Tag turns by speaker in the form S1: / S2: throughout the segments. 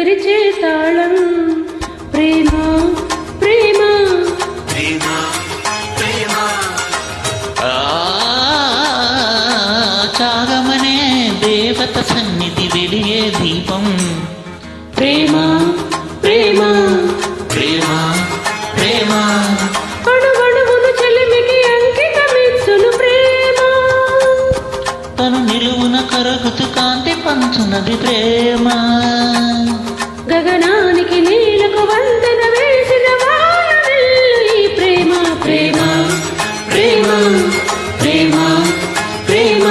S1: తెరిచే తాళం.
S2: ప్రేమ ప్రేమ.
S1: ప్రేమ ప్రేమ.
S2: చాగమనే దేవత సన్నిధి వెలిగే దీపం. ప్రేమ
S1: ప్రేమ. ప్రేమ ప్రేమ. కరగుతు కాంతి పంచునది ప్రేమా.
S2: గగనానికి నీలకు వంతెన వేసిన ఈ ప్రేమ ప్రేమ ప్రేమ ప్రేమ ప్రేమ.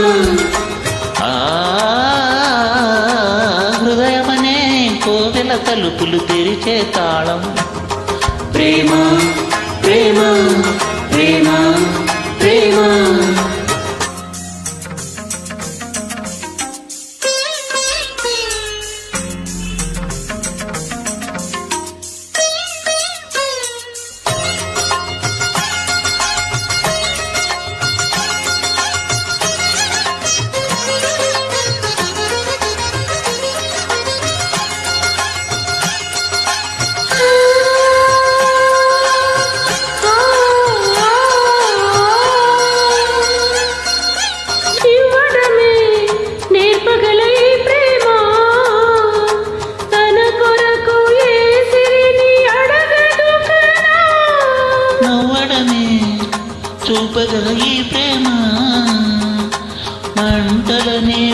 S1: హృదయమనే కోవెల తలుపులు తెరిచే తాళం.
S2: ప్రేమ ప్రేమ ప్రేమ ప్రేమ.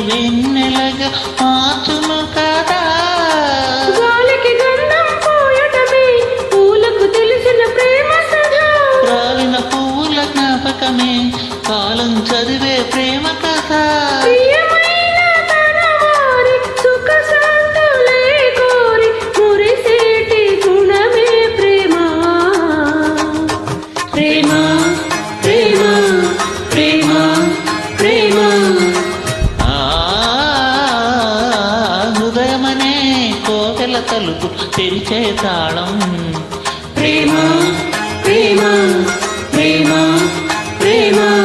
S1: వెన్నెలగా మార్చును కదా.
S2: గాలికి గంధం పోయటమే పూలకు తెలిసిన ప్రేమ సదా
S1: రాలిన పువ్వుల జ్ఞాపకమే కాలం చదివే ప్రేమ కథ.
S2: ప్రియమైన
S1: కోవెల తలుపు తెరిచే తాళం.
S2: ప్రేమ ప్రేమ ప్రేమ ప్రేమ.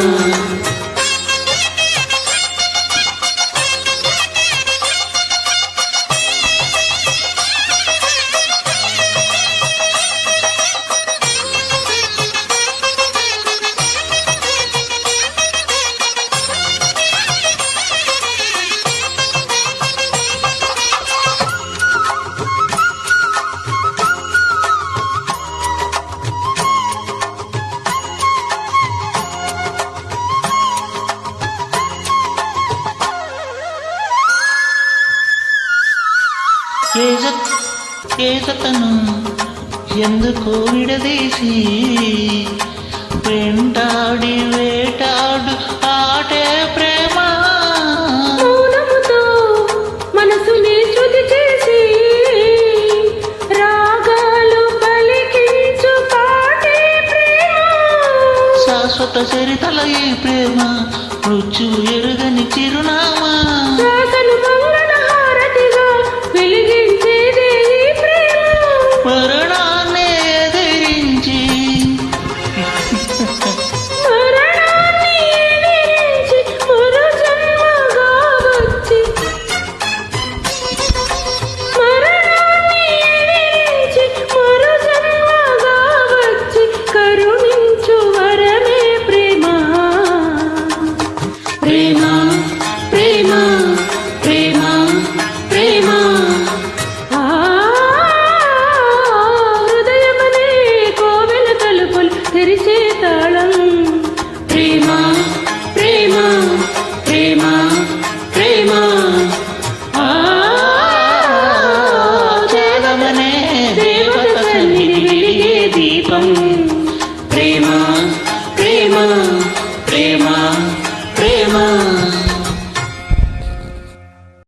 S1: ఏజతను ఎందుకు విడదీసి వెంటాడి వేటాడు ఆటే ప్రేమ.
S2: మౌనముతో మనసుని శృతి చేసి రాగాలు పలికించు పాటే ప్రేమ.
S1: శాశ్వత చరితల ఈ ప్రేమ రుచు ఎరుగని చిరునామా